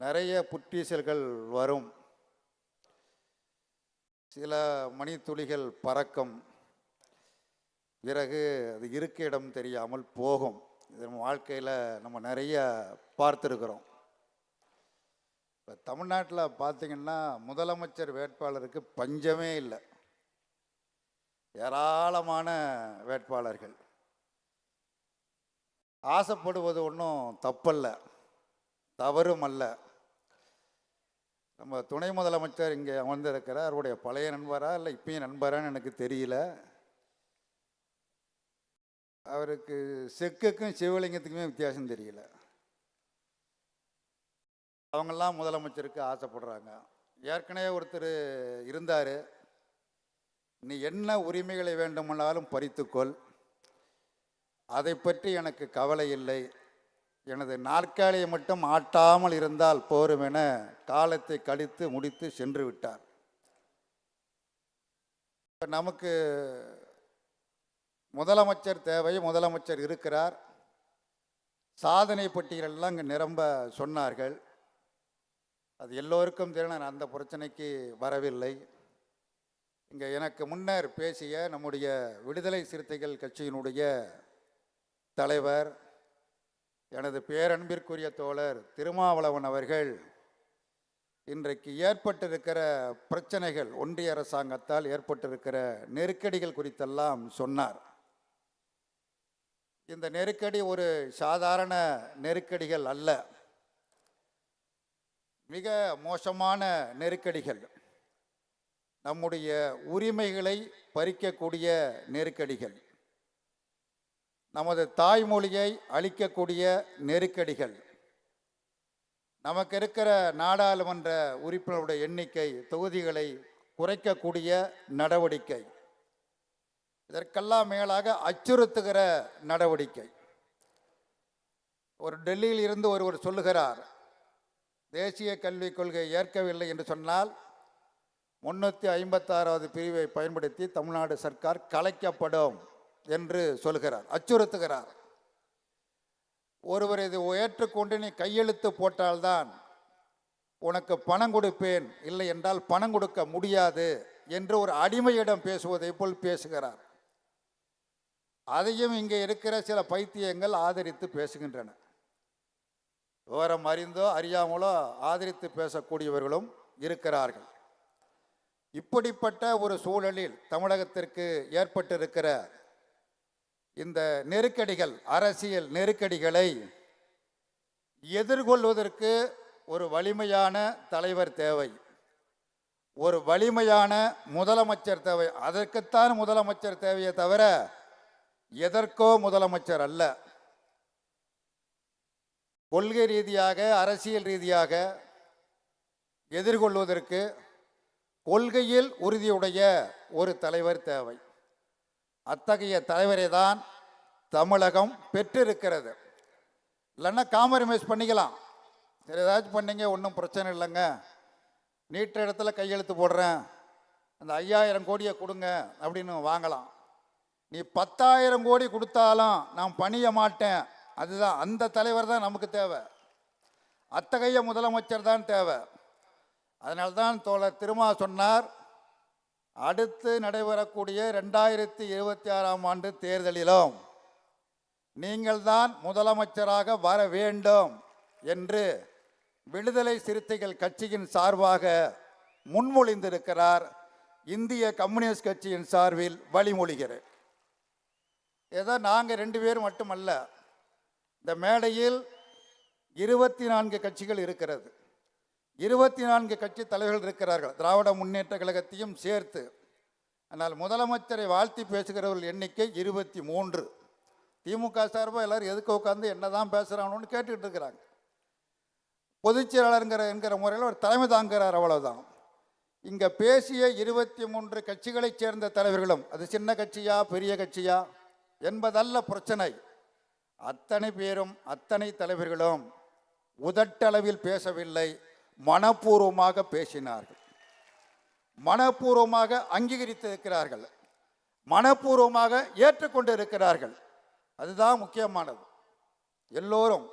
நிறைய புற்றீசல்கள் வரும். சில மணித்துளிகள் பறக்கும். பிறகு அது இருக்க இடம் தெரியாமல் போகும். இது நம்ம வாழ்க்கையில் நம்ம நிறைய பார்த்துருக்குறோம். இப்போ தமிழ்நாட்டில் பார்த்திங்கன்னா முதலமைச்சர் வேட்பாளருக்கு பஞ்சமே இல்லை. ஏராளமான வேட்பாளர்கள். ஆசைப்படுவது ஒன்றும் தப்பல்ல. தவறும் அல்ல. நம்ம துணை முதலமைச்சர் இங்கே அமர்ந்திருக்கிறார். அவருடைய பழைய நண்பரா இல்லை இப்பயும் நண்பரான்னு எனக்கு தெரியல. அவருக்கு செக்குக்கும் சிவலிங்கத்துக்குமே வித்தியாசம் தெரியல. அவங்கெல்லாம் முதலமைச்சருக்கு ஆசைப்படுறாங்க. ஏற்கனவே ஒருத்தர் இருந்தார். நீ என்ன உரிமைகளை வேண்டுமானாலும் பறித்துக்கொள். அதை பற்றி எனக்கு கவலை இல்லை. எனது நாற்காலியை மட்டும் ஆட்டாமல் இருந்தால் போரும் என காலத்தை கழித்து முடித்து சென்று விட்டார். இப்போ நமக்கு முதலமைச்சர் தேவை முதலமைச்சர் இருக்கிறார். சாதனை பட்டியலெல்லாம் இங்கே நிரம்ப சொன்னார்கள். அது எல்லோருக்கும் தெரியும் நான் அந்த பிரச்சனைக்கு வரவில்லை. இங்கே எனக்கு முன்னர் பேசிய நம்முடைய விடுதலை சிறுத்தைகள் கட்சியினுடைய தலைவர் எனது பேரன்பிற்குரிய தோழர் திருமாவளவன் அவர்கள் இன்றைக்கு ஏற்பட்டிருக்கிற பிரச்சனைகள் ஒன்றிய அரசாங்கத்தால் ஏற்பட்டிருக்கிற நெருக்கடிகள் குறித்தெல்லாம் சொன்னார். இந்த நெருக்கடி ஒரு சாதாரண நெருக்கடிகள் அல்ல. மிக மோசமான நெருக்கடிகள். நம்முடைய உரிமைகளை பறிக்கக்கூடிய நெருக்கடிகள். நமது தாய்மொழியை அழிக்கக்கூடிய நெருக்கடிகள். நமக்கு இருக்கிற நாடாளுமன்ற உறுப்பினருடைய எண்ணிக்கை தொகுதிகளை குறைக்கக்கூடிய நடவடிக்கை. இதற்கெல்லாம் மேலாக அச்சுறுத்துகிற நடவடிக்கை. ஒரு டெல்லியில் இருந்து ஒருவர் சொல்லுகிறார் தேசிய கல்விக் கொள்கை ஏற்கவில்லை என்று சொன்னால் முன்னூற்றி ஐம்பத்தாறாவது பிரிவை பயன்படுத்தி தமிழ்நாடு சர்க்கார் கலைக்கப்படும். என்று சொல்கிறார் அச்சுறுத்துகிறார். ஒருவர் இதை ஏற்றுக்கொண்டு நீ கையெழுத்து போட்டால்தான் உனக்கு பணம் கொடுப்பேன் இல்லை என்றால் பணம் கொடுக்க முடியாது என்று ஒரு அடிமையிடம் பேசுவதை போல் பேசுகிறார். அதையும் இங்கே இருக்கிற சில பைத்தியங்கள் ஆதரித்து பேசுகின்றன. விவரம் அறிந்தோ அறியாமலோ ஆதரித்து பேசக்கூடியவர்களும் இருக்கிறார்கள். இப்படிப்பட்ட ஒரு சூழலில் தமிழகத்திற்கு ஏற்பட்டிருக்கிற இந்த நெருக்கடிகள் அரசியல் நெருக்கடிகளை எதிர்கொள்வதற்கு ஒரு வலிமையான தலைவர் தேவை. ஒரு வலிமையான முதலமைச்சர் தேவை. அதற்குத்தான் முதலமைச்சர் தேவையே தவிர எதற்கோ முதலமைச்சர் அல்ல. கொள்கை ரீதியாக அரசியல் ரீதியாக எதிர்கொள்வதற்கு கொள்கையில் உறுதியுடைய ஒரு தலைவர் தேவை. அத்தகைய தலைவரை தான் தமிழகம் பெற்றிருக்கிறது. இல்லைன்னா காம்ப்ரமைஸ் பண்ணிக்கலாம். சரி ஏதாச்சும் பண்ணிங்க ஒன்றும் பிரச்சனை இல்லைங்க. நீட்ட இடத்துல கையெழுத்து போடுறேன். அந்த ஐயாயிரம் கோடியை கொடுங்க அப்படின்னு வாங்கலாம். நீ பத்தாயிரம் கோடி கொடுத்தாலும் நான் பணிய மாட்டேன். அதுதான் அந்த தலைவர் தான் நமக்கு தேவை. அத்தகைய முதலமைச்சர் தான் தேவை. அதனால்தான் தோழர் திருமா சொன்னார் அடுத்து நடைபெறக்கூடிய ரெண்டாயிரத்தி இருபத்தி ஆறாம் ஆண்டு தேர்தலிலும் நீங்கள்தான் முதலமைச்சராக வர வேண்டும் என்று விடுதலை சிறுத்தைகள் கட்சியின் சார்பாக முன்மொழிந்திருக்கிறார் இந்திய கம்யூனிஸ்ட் கட்சியின் சார்பில் வழிமொழிகிறேன். ஏதோ நாங்கள் ரெண்டு பேரும் மட்டுமல்ல இந்த மேடையில் இருபத்தி நான்கு கட்சிகள் இருக்கிறது. இருபத்தி நான்கு கட்சி தலைவர்கள் இருக்கிறார்கள். திராவிட முன்னேற்ற கழகத்தையும் சேர்த்து. ஆனால் முதலமைச்சரை வாழ்த்தி பேசுகிறவர்கள் எண்ணிக்கை இருபத்தி மூன்று. திமுக சார்பாக எல்லாரும் எதுக்கு உட்காந்து என்ன தான் பேசுகிறாங்கன்னு கேட்டுக்கிட்டு இருக்கிறாங்க. பொதுச் செயலாளருங்கிற என்கிற முறையில் ஒரு தலைமை தாங்குகிறார் அவ்வளவுதான். இங்கே பேசிய இருபத்தி மூன்று கட்சிகளைச் சேர்ந்த தலைவர்களும் அது சின்ன கட்சியா பெரிய கட்சியா என்பதல்ல பிரச்சனை. அத்தனை பேரும் அத்தனை தலைவர்களும் உதட்டளவில் பேசவில்லை. மனப்பூர்வமாக பேசினார்கள். மனப்பூர்வமாக அங்கீகரித்திருக்கிறார்கள். மனப்பூர்வமாக ஏற்றுக்கொண்டு இருக்கிறார்கள் அதுதான் முக்கியமானது. எல்லோரும்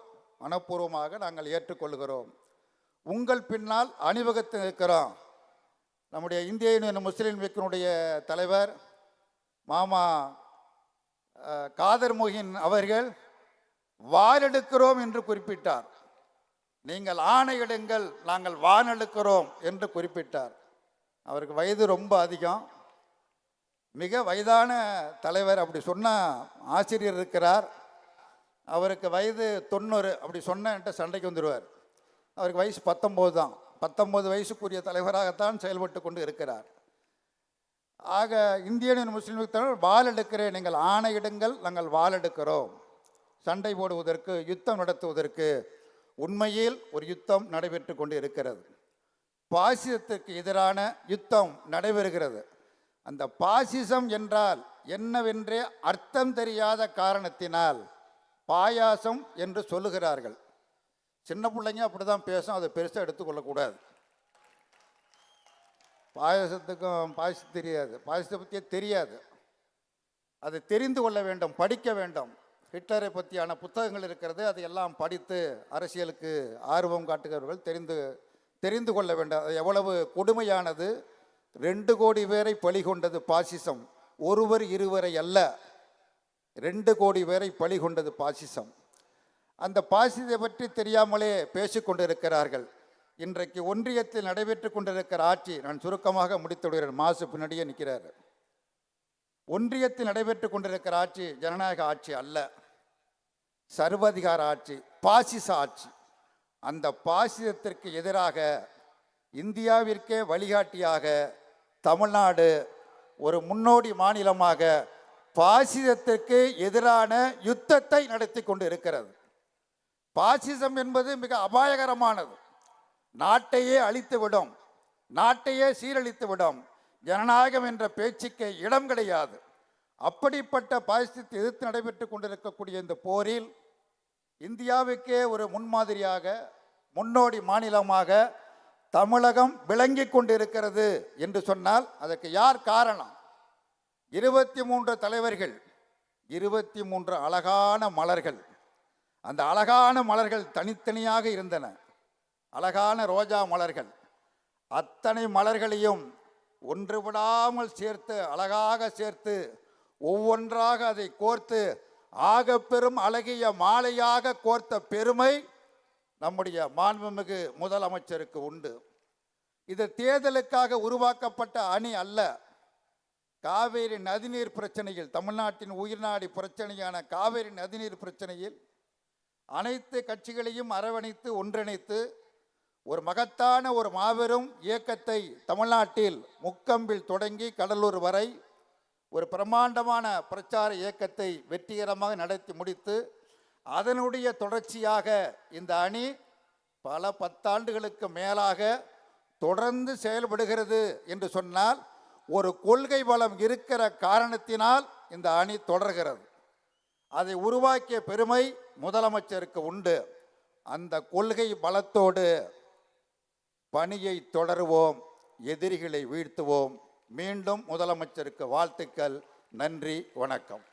மனப்பூர்வமாக நாங்கள் ஏற்றுக்கொள்கிறோம். உங்கள் பின்னால் அணிவகுத்து இருக்கிறோம் நம்முடைய இந்திய யூனியன் முஸ்லீம் லீக்கினுடைய தலைவர் மாமா காதர் மொஹின் அவர்கள் வாரெடுக்கிறோம் என்று குறிப்பிட்டார். நீங்கள் ஆணையிடுங்கள் நாங்கள் வானெடுக்கிறோம் என்று குறிப்பிட்டார். அவருக்கு வயது ரொம்ப அதிகம். மிக வயதான தலைவர் அப்படி சொன்ன ஆசிரியர் இருக்கிறார். அவருக்கு வயது தொண்ணூறு அப்படி சொன்ன சண்டைக்கு வந்துடுவார் அவருக்கு வயசு பத்தொம்போது தான். பத்தொம்போது வயசுக்குரிய தலைவராகத்தான் செயல்பட்டு கொண்டு இருக்கிறார். ஆக இந்தியனின் முஸ்லீம் தலைவர் வால் எடுக்கிறேன் நீங்கள் ஆணையிடுங்கள் நாங்கள் வால் எடுக்கிறோம். சண்டை போடுவதற்கு யுத்தம் நடத்துவதற்கு உண்மையில் ஒரு யுத்தம் நடைபெற்று கொண்டு இருக்கிறது பாசிசத்திற்கு எதிரான யுத்தம் நடைபெறுகிறது. அந்த பாசிசம் என்றால் என்னவென்றே அர்த்தம் தெரியாத காரணத்தினால் பாயாசம் என்று சொல்லுகிறார்கள். சின்ன பிள்ளைங்க அப்படி தான் பேசும் அதை பெருசாக எடுத்துக்கொள்ளக்கூடாது. பாயாசத்துக்கும் பாயசம் தெரியாது. பாயசத்தை பற்றியே தெரியாது. அதை தெரிந்து கொள்ள வேண்டும் படிக்க வேண்டும். ஹிட்லரை பற்றியான புத்தகங்கள் இருக்கிறது அதையெல்லாம் படித்து அரசியலுக்கு ஆர்வம் காட்டுகிறவர்கள் தெரிந்து தெரிந்து கொள்ள வேண்டும். அது எவ்வளவு கொடுமையானது. ரெண்டு கோடி பேரை பலி கொண்டது பாசிசம். ஒருவர் இருவரை அல்ல ரெண்டு கோடி பேரை பலி கொண்டது பாசிசம். அந்த பாசிசத்தை பற்றி தெரியாமலே பேசிக்கொண்டிருக்கிறார்கள் இன்றைக்கு ஒன்றியத்தில் நடைபெற்று கொண்டிருக்கிற ஆட்சி நான் சுருக்கமாக முடித்துவிடுகிறேன் மாசு பின்னாடியே நிற்கிறார். ஒன்றியத்தில் நடைபெற்று கொண்டிருக்கிற ஆட்சி ஜனநாயக ஆட்சி அல்ல. சர்வதிகார ஆட்சி பாசிச ஆட்சி. அந்த பாசிசத்திற்கு எதிராக இந்தியாவிற்கே வழிகாட்டியாக தமிழ்நாடு ஒரு முன்னோடி மாநிலமாக பாசிசத்திற்கு எதிரான யுத்தத்தை நடத்தி கொண்டு இருக்கிறது பாசிசம் என்பது மிக அபாயகரமானது. நாட்டையே அழித்துவிடும். நாட்டையே சீரழித்து விடும் ஜனநாயகம் என்ற பேச்சுக்கே இடம் கிடையாது. அப்படிப்பட்ட பாசிசத்தை எதிர்த்து நடைபெற்று கொண்டிருக்கக்கூடிய இந்த போரில் இந்தியாவுக்கே ஒரு முன்மாதிரியாக முன்னோடி மாநிலமாக தமிழகம் விளங்கி கொண்டிருக்கிறது என்று சொன்னால் அதற்கு யார் காரணம்? இருபத்தி மூன்று தலைவர்கள் இருபத்தி மூன்று அழகான மலர்கள். அந்த அழகான மலர்கள் தனித்தனியாக இருந்தன. அழகான ரோஜா மலர்கள். அத்தனை மலர்களையும் ஒன்று விடாமல் சேர்த்து அழகாக சேர்த்து ஒவ்வொன்றாக அதை கோர்த்து ஆக பெரும் அழகிய மாலையாக கோர்த்த பெருமை நம்முடைய மாண்புமிகு முதலமைச்சருக்கு உண்டு. இது தேர்தலுக்காக உருவாக்கப்பட்ட அணி அல்ல. காவேரி நதிநீர் பிரச்சனையில் தமிழ்நாட்டின் உயிர்நாடி பிரச்சனையான காவேரி நதிநீர் பிரச்சனையில் அனைத்து கட்சிகளையும் அரவணைத்து ஒன்றிணைத்து ஒரு மகத்தான ஒரு மாபெரும் இயக்கத்தை தமிழ்நாட்டில் முக்கம்பில் தொடங்கி கடலூர் வரை ஒரு பிரம்மாண்டமான பிரச்சார இயக்கத்தை வெற்றிகரமாக நடத்தி முடித்து அதனுடைய தொடர்ச்சியாக இந்த அணி பல பத்தாண்டுகளுக்கு மேலாக தொடர்ந்து செயல்படுகிறது என்று சொன்னால் ஒரு கொள்கை பலம் இருக்கிற காரணத்தினால் இந்த அணி தொடர்கிறது. அதை உருவாக்கிய பெருமை முதலமைச்சருக்கு உண்டு. அந்த கொள்கை பலத்தோடு பணியை தொடருவோம் எதிரிகளை வீழ்த்துவோம். மீண்டும் முதலமைச்சருக்கு வாழ்த்துக்கள். நன்றி வணக்கம்.